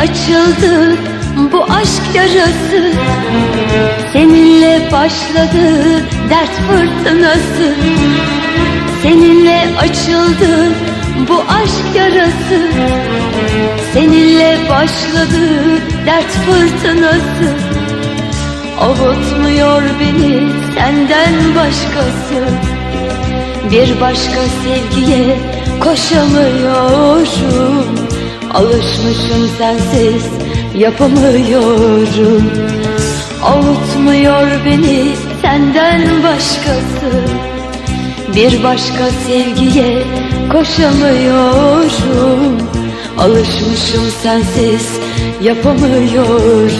açıldı bu aşk yarası. Seninle başladı dert fırtınası. Seninle açıldı bu aşk yarası. Seninle başladı dert fırtınası. Avutmuyor beni senden başkası. Bir başka sevgiye koşamıyorum Alışmışım sensiz yapamıyorum. Avutmuyor beni senden başkası. Bir başka sevgiye koşamıyorum. Alışmışım sensiz yapamıyorum